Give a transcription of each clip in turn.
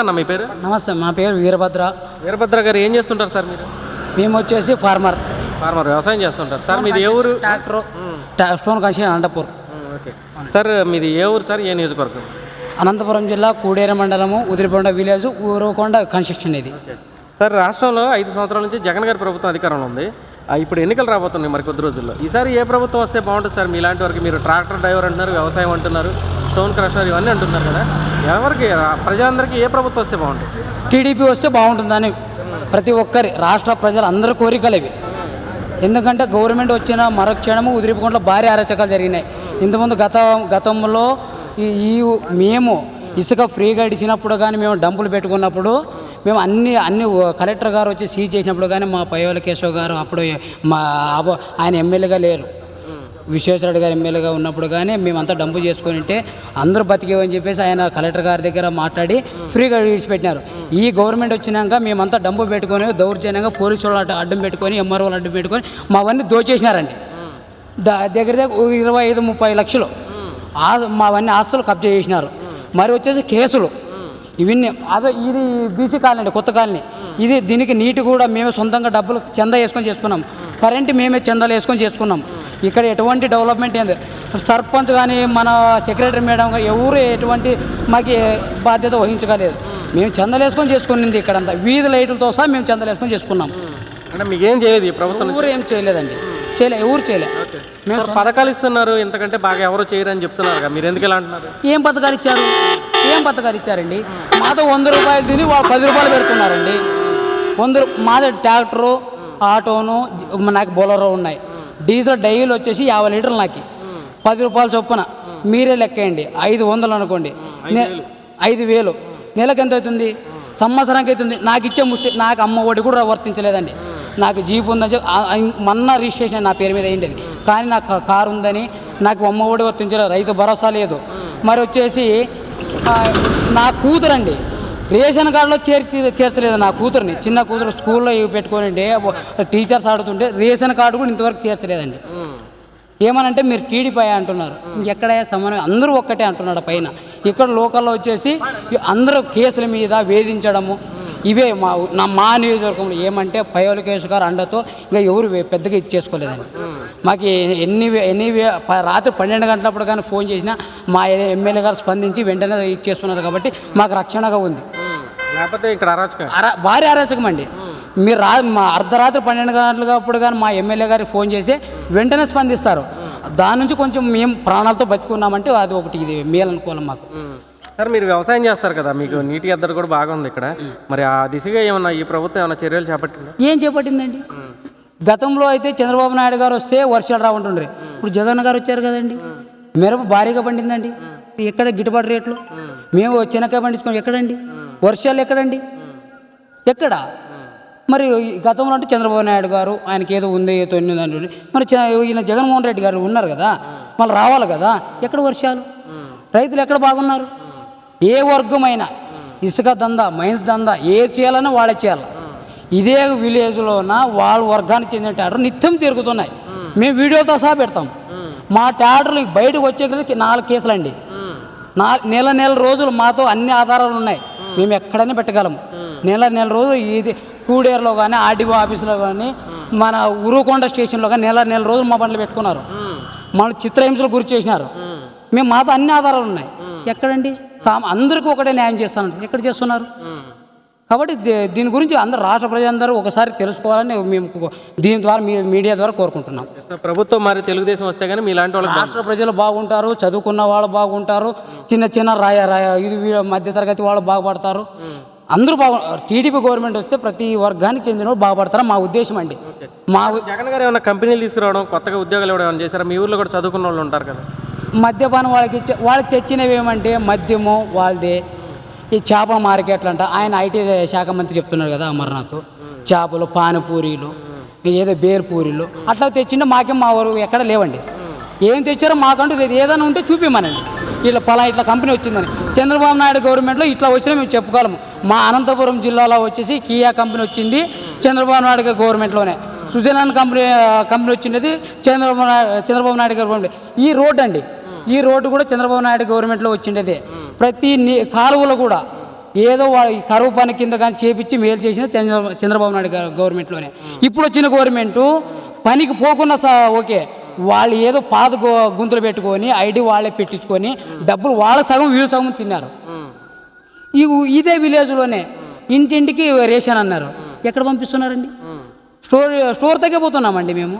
అన్న మీ పేరు? నమస్తే మా పేరు వీరభద్ర. వీరభద్ర గారు ఏం చేస్తుంటారు సార్ మీరు? మేము వచ్చేసి ఫార్మర్. ఫార్మర్ వ్యవసాయం చేస్తుంటారు. సార్ మీది ఏ ఊరు? ట్రాక్టర్ ట్రా- stone construction Anantapur. Okay. Sir మీది ఏ ఊరు సార్? ఏ నియోజకవర్గం? అనంతపురం జిల్లా కూడేరు మండలము ఉదిరికొండ విలేజ్ ఊరుకొండ కన్స్ట్రక్షన్ ఇది. సార్ రాష్ట్రంలో ఐదు సంవత్సరాల నుంచి జగన్ గారి ప్రభుత్వం అధికారంలో ఉంది. ఇప్పుడు ఎన్నికలు రాబోతున్నాయి మరి కొద్ది రోజుల్లో. ఈసారి ఏ ప్రభుత్వం వస్తే బాగుంటుంది సార్? మీలాంటి వరకు మీరు ట్రాక్టర్ డ్రైవర్ అంటున్నారు వ్యవసాయం అంటున్నారు. స్టోన్ క్రషర్ ఇవన్నీ అంటున్నారు కదా. ఎవరికి ప్రజలందరికీ ఏ ప్రభుత్వం వస్తే బాగుంటుంది? టీడీపీ వస్తే బాగుంటుందని ప్రతి ఒక్కరి రాష్ట్ర ప్రజలు అందరి కోరికలు ఇవి. ఎందుకంటే గవర్నమెంట్ వచ్చిన మరక్షణము ఉదిరిపుకుంట్లో భారీ అరచకాలు జరిగినాయి. ఇంతకుముందు గత గతంలో ఈ ఈ మేము ఇసుక ఫ్రీగా ఇడిచినప్పుడు కానీ మేము డంపులు పెట్టుకున్నప్పుడు మేము అన్ని అన్ని కలెక్టర్ గారు వచ్చి సీజ్ చేసినప్పుడు కానీ మా పయోల కేశవ్ గారు అప్పుడు మా ఆయన ఎమ్మెల్యేగా లేరు. విశ్వేశ్వరరెడ్డి గారు ఎమ్మెల్యేగా ఉన్నప్పుడు కానీ మేమంతా డంపు చేసుకొని ఉంటే అందరూ బతికేవని చెప్పేసి ఆయన కలెక్టర్ గారి దగ్గర మాట్లాడి ఫ్రీగా విడిచిపెట్టినారు. ఈ గవర్నమెంట్ వచ్చినాక మేమంతా డంపు పెట్టుకొని దౌర్జన్యంగా పోలీసు వాళ్ళు అడ్డ- పెట్టుకొని ఎంఆర్ఓ వాళ్ళు అడ్డం పెట్టుకొని మావన్నీ దోచేసినారండి. దా దగ్గర దగ్గర ఇరవై ఐదు ముప్పై లక్షలు ఆ మావన్నీ ఆస్తులు కబ్జా చేసినారు. మరి వచ్చేసి కేసులు. ఇవన్నీ అదే ఇది బీసీ కాలనీ అండి కొత్త కాలనీ. ఇది దీనికి నీటి కూడా మేమే సొంతంగా డబ్బులు చందా వేసుకొని చేసుకున్నాం. కరెంట్ మేమే చందాలు వేసుకొని చేసుకున్నాం. ఇక్కడ ఎటువంటి డెవలప్మెంట్ ఏంది సర్పంచ్ కానీ మన సెక్రటరీ మేడం ఎవరు ఎటువంటి మాకు బాధ్యత వహించగలేదు. మేము చందాలు వేసుకొని చేసుకునింది ఇక్కడంతా. వీధి లైట్లతో సహా మేము చందాలు వేసుకొని చేసుకున్నాం. అంటే మీకు ఏం చేయదు ప్రభుత్వం ఎవరు ఏం చేయలేదండి. చేయలే ఎవరు చేయలే. సార్ పథకాలు ఇస్తున్నారు. ఇంతకంటే బాగా ఎవరు చేయరని చెప్తున్నారు కదా. మీరు ఎందుకు ఇలా అంటున్నారు? ఏం పథకాలు ఇచ్చారు? ఏం పథకాలు ఇచ్చారండి? మాతో వంద రూపాయలు తిని వాళ్ళు పది రూపాయలు పెడుతున్నారండి. వంద మాది ట్రాక్టరు ఆటోను నాకు బొలరో ఉన్నాయి. డీజిల్ డైలీ వచ్చేసి యాభై లీటర్లు నాకు. పది రూపాయలు చొప్పున. మీరే లెక్కేయండి. ఐదు వందలు అనుకోండి. ఐదు వేలు. నెలకు ఎంత అవుతుంది సంవత్సరానికి అవుతుంది. నాకు ఇచ్చే ముష్టి నాకు అమ్మ ఒడి కూడా వర్తించలేదండి. నాకు జీప్ ఉందని చెప్పి మొన్న రిజిస్ట్రేషన్ నా పేరు మీద అయ్యింది కానీ నాకు కారు ఉందని నాకు అమ్మ ఒడి వర్తించలేదు. రైతు భరోసా లేదు. మరి వచ్చేసి నా కూతురండి. రేషన్ కార్డులో చేర్చి చేర్చలేదు నా కూతురుని. చిన్న కూతురు స్కూల్లో ఇవి పెట్టుకొని టీచర్స్ ఆడుతుంటే రేషన్ కార్డు కూడా ఇంతవరకు చేర్చలేదండి. ఏమనంటే మీరు టీడీపీ అంటున్నారు. ఇంకెక్కడ సమన్వయం అందరూ ఒక్కటే అంటున్నాడు పైన. ఇక్కడ లోకల్లో వచ్చేసి అందరూ కేసుల మీద వేధించడము ఇవే మా నా మా నియోజకవర్గంలో ఏమంటే పయోల కేసు గారు అండతో ఇంకా ఎవరు పెద్దగా ఇచ్చేసుకోలేదండి మాకు ఎన్ని ఎన్ని రాత్రి పన్నెండు గంటలప్పుడు కానీ ఫోన్ చేసినా మా ఎమ్మెల్యే గారు స్పందించి వెంటనే ఇచ్చేస్తున్నారు కాబట్టి మాకు రక్షణగా ఉంది. లేకపోతే ఇక్కడ అరాచకం. అరా భారీ అరాచకం అండి. మీరు రా మా అర్ధరాత్రి పన్నెండు గంటలకు అప్పుడు కానీ మా ఎమ్మెల్యే గారికి ఫోన్ చేసి వెంటనే స్పందిస్తారు. దాని నుంచి కొంచెం మేము ప్రాణాలతో బతుకున్నామంటే అది ఒకటి ఇది మేలు అనుకోవాలి మాకు సార్ మీరు వ్యవసాయం చేస్తారు కదా మీకు నీటి ఎద్దడి కూడా బాగా ఉంది ఇక్కడ. మరి ఆ దిశగా ఏమన్నా ఈ ప్రభుత్వం ఏమైనా చర్యలు చేపట్టిందా? ఏం చేపట్టిందండి? గతంలో అయితే చంద్రబాబు నాయుడు గారు వస్తే వర్షాలు రావుంటుండ్రి. ఇప్పుడు జగన్ గారు వచ్చారు కదండి. మిరప భారీగా పండిందండి. ఎక్కడ గిట్టుబాటు రేట్లు? మేము చెనక్కాయ పండించుకోం ఎక్కడండి? వర్షాలు ఎక్కడండి? ఎక్కడ? మరి ఈ గతంలో అంటే చంద్రబాబు నాయుడు గారు ఆయనకి ఏదో ఉంది ఏదో ఉంది. మరి చ- ఈయన జగన్మోహన్ రెడ్డి గారు ఉన్నారు కదా. మళ్ళీ రావాలి కదా. ఎక్కడ వర్షాలు? రైతులు ఎక్కడ బాగున్నారు? ఏ వర్గమైనా ఇసుక దందా మైన్స్ దందా ఏది చేయాలన్నా వాళ్ళే చేయాలి. ఇదే విలేజ్లోన వాళ్ళ వర్గానికి చెందిన ట్యాడర్ నిత్యం తిరుగుతున్నాయి. మేము వీడియోతో సహా పెడతాం. మా ట్యాడర్లు బయటకు వచ్చే నాలుగు కేసులండి. నా నెల నెల రోజులు మాతో అన్ని ఆధారాలు ఉన్నాయి. మేము ఎక్కడైనా పెట్టగలము నెల నెల రోజులు ఇది కూడేరులో కానీ ఆర్డీఓ ఆఫీసులో కానీ మన ఉరుకొండ స్టేషన్లో కానీ నెల నెల రోజులు మా బండ్లు పెట్టుకున్నారు. మన చిత్రహింసలు గురి చేసినారు. మేము మాతో అన్ని ఆధారాలు ఉన్నాయి. ఎక్కడండి? సా అందరికీ ఒకటే న్యాయం చేస్తానంటారు ఎక్కడ చేస్తున్నారు? కాబట్టి దీని గురించి అందరు రాష్ట్ర ప్రజలందరూ ఒకసారి తెలుసుకోవాలని మేము దీని ద్వారా మీ మీడియా ద్వారా కోరుకుంటున్నాం. ప్రభుత్వం మరి తెలుగుదేశం వస్తే కానీ మీలాంటి వాళ్ళకి రాష్ట్ర ప్రజలు బాగుంటారు చదువుకున్న వాళ్ళు బాగుంటారు చిన్న చిన్న రాయ రాయ ఇది మధ్యతరగతి వాళ్ళు బాగుపడతారు. అందరూ బాగు టీడీపీ గవర్నమెంట్ వస్తే ప్రతి వర్గానికి చెందిన వాళ్ళు బాగుపడతారు? మా ఉద్దేశం అండి. మా జగన్ గారు ఏమైనా కంపెనీలు తీసుకురావడం కొత్తగా ఉద్యోగాలు ఇవ్వడం చేశారా? మీ ఊర్లో కూడా చదువుకున్న వాళ్ళు ఉంటారు కదా. మద్యపానం వాళ్ళకి ఇచ్చే వాళ్ళకి తెచ్చినవి ఏమంటే మద్యము వాళ్ళదే. ఈ చేపల మార్కెట్లు అంట. ఆయన ఐటీ శాఖ మంత్రి చెప్తున్నారు కదా అమర్నాథ్. చేపలు పానీపూరీలు ఏదో బేర్ పూరీలు అట్లా తెచ్చిండే మాకేం మా వరకు ఎక్కడ లేవండి. ఏం తెచ్చారో మాకంటూ లేదు. ఏదైనా ఉంటే చూపిమనండి. ఇట్లా పలా ఇట్లా కంపెనీ వచ్చిందని. చంద్రబాబు నాయుడు గవర్నమెంట్లో ఇట్లా వచ్చినా మేము చెప్పుకోగలము. మా అనంతపురం జిల్లాలో వచ్చేసి కియా కంపెనీ వచ్చింది. చంద్రబాబు నాయుడు గారి గవర్నమెంట్లోనే. సుజనాన్ కంపెనీ కంపెనీ వచ్చినది చంద్రబాబు నాయుడు చంద్రబాబు నాయుడు గవర్నమెంట్. ఈ రోడ్ అండి. ఈ రోడ్డు కూడా చంద్రబాబు నాయుడు గవర్నమెంట్లో వచ్చిండేది. ప్రతి కాలువలో కూడా ఏదో కరువు పని కింద కానీ చేపించి మేలు చేసిన చంద్ర- చంద్రబాబు నాయుడు గవర్నమెంట్లోనే ఇప్పుడు వచ్చిన గవర్నమెంటు పనికి పోకుండా సా ఓకే వాళ్ళు ఏదో పాత గుంతులు పెట్టుకొని ఐడి వాళ్ళే పెట్టించుకొని డబ్బులు వాళ్ళ సగం వీళ్ళు సగం తిన్నారు. ఈ ఇదే విలేజ్లోనే ఇంటింటికి రేషన్ అన్నారు. ఎక్కడ పంపిస్తున్నారండి? స్టోర్ స్టోర్ తగ్గే పోతున్నామండి మేము.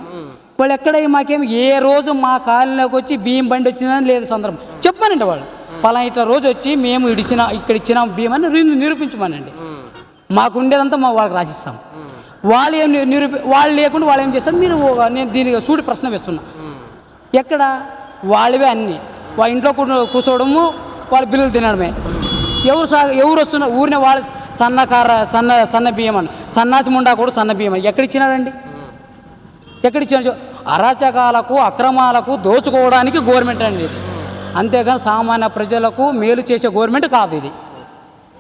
వాళ్ళు ఎక్కడ మాకేం ఏ రోజు మా కాలనీలోకి వచ్చి బియ్యం బండి వచ్చిందని లేదు సందర్భం. చెప్పానండి వాళ్ళు. పలానా ఇట్లా రోజు వచ్చి మేము ఇడిచిన ఇక్కడ ఇచ్చిన బియ్యం అని నిరూపించమనండి. మాకు ఉండేదంతా మా వాళ్ళకి రాసిస్తాం. వాళ్ళు ఏం నిరూపి వాళ్ళు లేకుండా వాళ్ళు ఏం చేస్తారు? మీరు నేను దీనికి సూటి ప్రశ్న వేస్తున్నా. ఎక్కడ? వాళ్ళవే అన్నీ. వాళ్ళ ఇంట్లో కూర్చో- కూర్చోవడము వాళ్ళ బిల్లులు తినడమే. ఎవరు సా ఎవరు వస్తున్నారు ఊరినే వాళ్ళ సన్నకార సన్న సన్న బియ్యం అని. సన్నాసి ముండా కూడా సన్న బియ్యం ఎక్కడ ఇచ్చినారండి? ఎక్కడ ఇచ్చిన అరాచకాలకు అక్రమాలకు దోచుకోవడానికి గవర్నమెంట్ అండి ఇది. అంతేగాని సామాన్య ప్రజలకు మేలు చేసే గవర్నమెంట్ కాదు ఇది.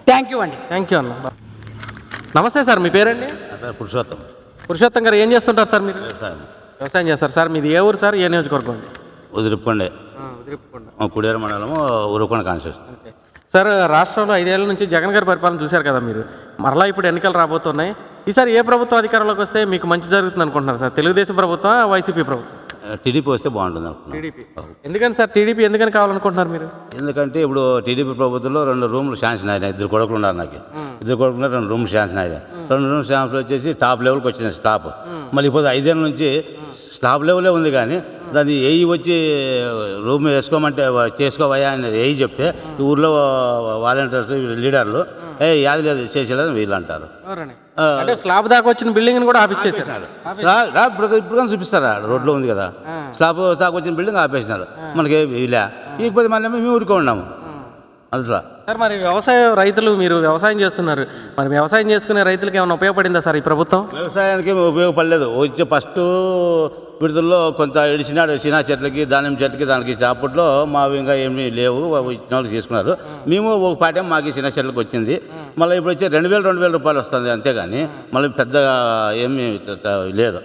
థ్యాంక్ యూ అండి. థ్యాంక్ యూ అన్న. నమస్తే సార్ మీ పేరండి? పురుషోత్తం. పురుషోత్తం గారు ఏం చేస్తుంటారు సార్ మీరు? వ్యవసాయం. చేస్తారు సార్ మీది ఏ ఊరు సార్? ఏ నియోజకవర్గం అండి? వదిలిపుండే కుడేరు మండలము ఉరుకొండ కాన్స్టిట్యూషన్. సార్ రాష్ట్రంలో ఐదేళ్ళ నుంచి జగన్ గారి పరిపాలన చూశారు కదా మీరు. మరలా ఇప్పుడు ఎన్నికలు రాబోతున్నాయి. ఈసారి ఏ ప్రభుత్వం అధికారంలోకి వస్తే మీకు మంచి జరుగుతుంది అనుకుంటున్నారు సార్? తెలుగుదేశం ప్రభుత్వం వైసీపీ ప్రభుత్వం? టీడీపీ వస్తే బాగుంటుంది అనుకున్నాను టీడీపీ. ఎందుకని సార్? టీడీపీ ఎందుకని కావాలనుకుంటున్నారు మీరు? ఎందుకంటే ఇప్పుడు టీడీపీ ప్రభుత్వంలో రెండు రూమ్లు శాంక్షన్ అయినాయి ఇద్దరు కొడుకులు ఉన్నారు నాకు. ఇద్దరు కొడుకులు రెండు రూమ్లు శాంక్షన్ అయినాయి రెండు రూమ్ శాంక్షన్ వచ్చేసి టాప్ లెవెల్కి వచ్చింది స్టాప్. మళ్ళీ ఇప్పుడు ఐదేళ్ళ నుంచి స్టాప్ లెవెలే ఉంది కానీ దాన్ని ఏఈ వచ్చి రూమ్ వేసుకోమంటే చేసుకోవయ్యా అని ఏఈ చెప్తే ఊర్లో వాలంటీర్స్ లీడర్లు ఏ యాది లేదు చేసేలేదు వీళ్ళు అంటారు. అంటే స్లాబ్ దాకా వచ్చిన బిల్డింగ్ కూడా ఆపిచ్చేసారు ఇప్పుడు ఇప్పుడు కానీ చూపిస్తారా? రోడ్లో ఉంది కదా. స్లాబ్ దాకా వచ్చిన బిల్డింగ్ ఆపేసినారు. మనకి ఇలా ఇకపోతే మళ్ళీ మేము ఊరికే ఉన్నాము. అసలు సార్ మరి వ్యవసాయ రైతులు మీరు వ్యవసాయం చేస్తున్నారు. మరి వ్యవసాయం చేసుకునే రైతులకు ఏమైనా ఉపయోగపడిందా సార్ ఈ ప్రభుత్వం? వ్యవసాయానికి ఉపయోగపడలేదు. వచ్చే ఫస్ట్ విడుదలలో కొంత ఇడిచినాడు చిన్న చెట్లకి దానిమ్మ చెట్లకి దానికి ఇచ్చిన అప్పట్లో మావి ఇంకా ఏమీ లేవు ఇచ్చిన వాళ్ళు తీసుకున్నారు. మేము ఒక పాటేం మాకు చిన్న చెట్లకు వచ్చింది. మళ్ళీ ఇప్పుడు వచ్చి రెండు వేలు రెండు వేల రూపాయలు వస్తుంది అంతేగాని మళ్ళీ పెద్దగా ఏమీ లేదు.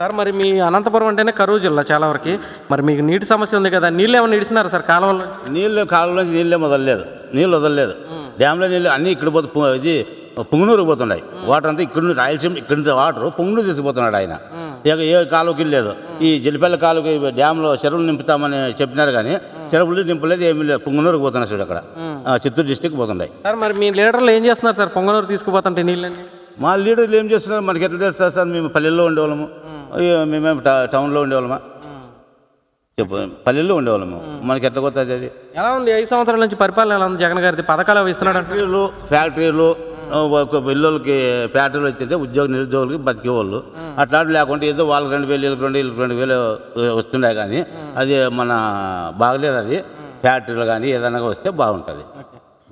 సార్ మరి మీ అనంతపురం అంటేనే కరువు జిల్లా చాలా వరకు. మరి మీకు నీటి సమస్య ఉంది కదా నీళ్ళు ఏమైనా ఇడిచినారు సార్ కాలువలో నీళ్ళు కాలువలోంచి నీళ్ళే వదలలేదు నీళ్ళు వదలలేదు. డ్యామ్లో నీళ్ళు అన్నీ ఇక్కడ పోతే ఇది పుంగనూరు పోతున్నాయి వాటర్ అంతా ఇక్కడ నుంచి రాయలసీమ ఇక్కడ నుంచి వాటర్ పుంగనూరు తీసుకుపోతున్నాడు ఆయన. ఇక ఏ కాలువకి లేదు. ఈ జలిపల్లి కాలువకి డ్యాంలో చెరువులు నింపుతామని చెప్పినారు కానీ చెరువులు నింపలేదు ఏమీ లేదు. పుంగనూరుకు పోతున్నాయి చూడు అక్కడ. చిత్తూరు డిస్టిక్ పోతున్నాయి సార్ మరి మీ లీడర్లు ఏం చేస్తున్నారు సార్? పొంగనూరు తీసుకుపోతుంటే నీళ్ళని మా లీడర్లు ఏం చేస్తున్నారు? మనకి ఎట్లా తెలుస్తుంది సార్ మేము పల్లెల్లో ఉండేవాళ్ళము. అయ్యో, మేమేం టా- టౌన్లో ఉండేవాళ్ళమా? చెప్పు పల్లెల్లో ఉండేవాళ్ళము. మనకి ఎట్లా కొత్తది అది ఎలా ఉంది? ఐదు సంవత్సరాల నుంచి పరిపాలన ఎలా ఉంది? జగన్ గారిది పథకాలు ఇస్తున్నాడు ఫ్యాక్టరీలు ఫ్యాక్టరీలు ఒక పిల్లలకి ఫ్యాక్టరీలు వచ్చింటే ఉద్యోగ నిరుద్యోగులకి బతికేవాళ్ళు. అట్లాంటి లేకుంటే ఏదో వాళ్ళకి రెండు వేలు వీళ్ళకి రెండు వీళ్ళకి రెండు వేలు వస్తున్నాయి కానీ అది మన బాగలేదు అది. ఫ్యాక్టరీలు కానీ ఏదైనా వస్తే బాగుంటుంది.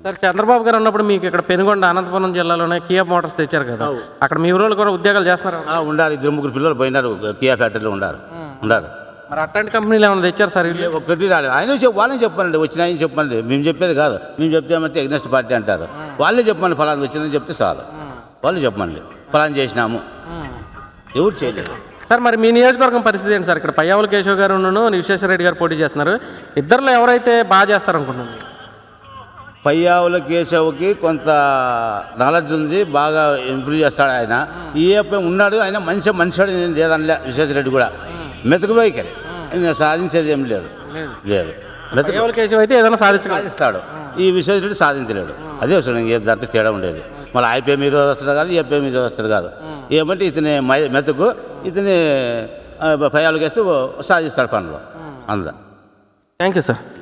సార్ చంద్రబాబు గారు ఉన్నప్పుడు మీకు ఇక్కడ పెనుగొండ అనంతపురం జిల్లాలోనే కియా మోటార్స్ తెచ్చారు కదా. అక్కడ మీ ఊరోళ్ళు కూడా ఉద్యోగాలు చేస్తున్నారు. ఆ, ఉండారు. ఇద్దరు ముగ్గురు పిల్లలు పోయినారు. కియా ఫ్యాక్టరీలో ఉండారు. ఉండారు. మరి అట్లాంటి కంపెనీలు ఏమైనా తెచ్చారు సార్ వీళ్ళు? ఒక్కటి రాలేదు. ఆయన వాళ్ళని చెప్పండి వచ్చినాయని చెప్పండి మేము చెప్పేది కాదు. మేము చెప్తే ఏమైతే ఎగ్నెస్ట్ పార్టీ అంటారు. వాళ్ళే చెప్పండి ఫలానా వచ్చిందని చెప్తే చాలు. వాళ్ళు చెప్పండి ఫలానా చేసినాము. ఎవరు చేయలేదు. సార్. మరి మీ నియోజకవర్గం పరిస్థితి ఏంటి సార్? ఇక్కడ పయ్యావుల కేశవ్ గారు విశ్వేశ్వరరెడ్డి గారు పోటీ చేస్తున్నారు. ఇద్దరిలో ఎవరైతే బాగా చేస్తారనుకుంటున్నారు? పయ్యావుల కేశవ్కి కొంత నాలెడ్జ్ ఉంది బాగా ఇంప్రూవ్ చేస్తాడు ఆయన. ఈ అబ్బాయి ఉన్నాడు ఆయన మంచి మనిషివాడు నేను లేదనలే విశ్వేశ్వరరెడ్డి కూడా. మెతుకు వైఖరి సాధించేది ఏం లేదు. లేదు. మెతుకు కేశవ్ అయితే ఏదైనా సాధిస్తాడు. ఈ విశ్వేశ్వరరెడ్డి సాధించలేడు. అదే వస్తుంది ఏ దాంట్లో తేడా ఉండేది. మళ్ళీ ఐపీ మీరు వస్తాడు కాదు ఏపీ మీరు వస్తాడు కాదు. ఏమంటే ఇతని మై- మెతుకు ఇతని పయ్యాలు కేసు సాధిస్తాడు పనులు. అందా. Thank you sir.